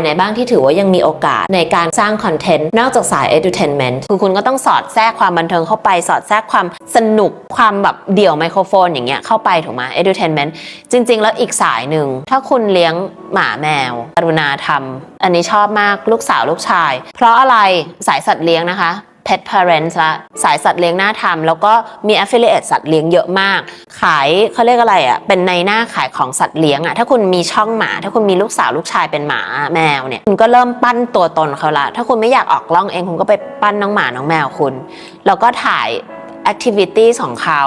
ไหนบ้างที่ถือว่ายังมีโอกาสในการสร้างคอนเทนต์นอกจากสาย edutainment คือคุณก็ต้องสอดแทรกความบันเทิงเข้าไปสอดแทรกความสนุกความแบบเดี่ยวไมโครโฟนอย่างเงี้ยเข้าไปถูกไหม edutainment จริง ๆ แล้วอีกสายหนึ่ง ถ้าคุณเลี้ยงหมาแมวกรุณาทำอันนี้ชอบมากลูกสาวลูกชาย เพราะอะไรสายสัตว์เลี้ยงนะคะ pet parents ละสายสัตว์เลี้ยงหน้าทำแล้วก็มี affiliate สัตว์เลี้ยงเยอะมาก ขายเขาเรียกอะไรอะ่ะเป็นในหน้าขายของสัตว์เลี้ยงอะ่ะถ้าคุณมีช่องหมา ถ้าคุณมีลูกสาวลูกชายเป็นหมาแมวเนี่ยคุณก็เริ่มปั้นตัวตนเขาละถ้าคุณไม่อยากออกล้องเองคุณก็ไปปั้นน้องหมาน้องแมวคุณ แล้วก็ถ่าย activities ของเขา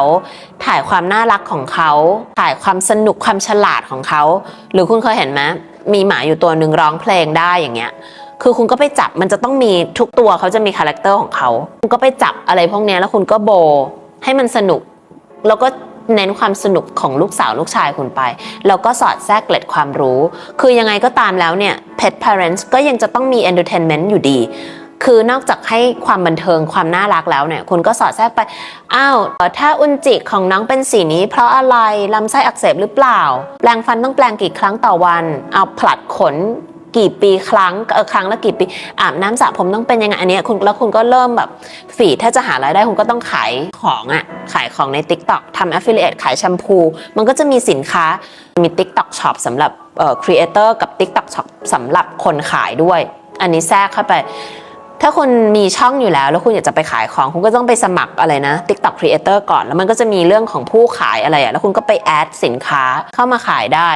ถ่ายความน่ารักของเขา ถ่ายความสนุกความฉลาดของเขา หรือคุณเคยเห็นไหมมีหมาอยู่ตัวหนึ่งร้องเพลงได้อย่างเงี้ย คือคุณก็ไปจับมันจะต้องมีทุกตัวเขาจะมีคาแรคเตอร์ของเขาคุณก็ไปจับอะไรพวกนี้แล้วคุณก็โบให้มันสนุก แล้วก็เน้นความสนุกของลูกสาวลูกชายคุณไป แล้วก็สอดแทรกเกล็ดความรู้ คือยังไงก็ตามแล้วเนี่ย pet parents ก็ยังจะต้องมี entertainment อยู่ดี คือนอกจากให้ความบันเทิงความน่ารักแล้วเนี่ย คุณก็สอดแทรกไป อ้าว ถ้าอุนจิของน้องเป็นสีนี้ เพราะอะไร ลำไส้อักเสบหรือเปล่า แปลงฟันต้องแปลงกี่ครั้งต่อวัน เอาผลัดขน กี่ปีครั้งเออครั้งละกี่ปีอาบน้ำสระผมต้องเป็นยังไงอันนี้คุณแล้วคุณก็เริ่มแบบฝีถ้าจะหารายได้คุณก็ต้องขายของอะ่ะขายของใน Tik t o อกทำ affiliate ขายแชมพู มันก็จะมีสินค้ามี TikTok Shop สำหรับเอ่อ creator กับ TikTok Shop สำหรับคนขายด้วย อันนี้แทรกเข้าไป ถ้าคุณมีช่องอยู่แล้ว แล้วคุณอยากจะไปขายของ คุณก็ต้องไปสมัครอะไรนะ TikTok Creator ก่อน แล้วมันก็จะมีเรื่องของผู้ขายอะไรอะแล้วคุณก็ไปแอดสินค้าเข้ามาขายได้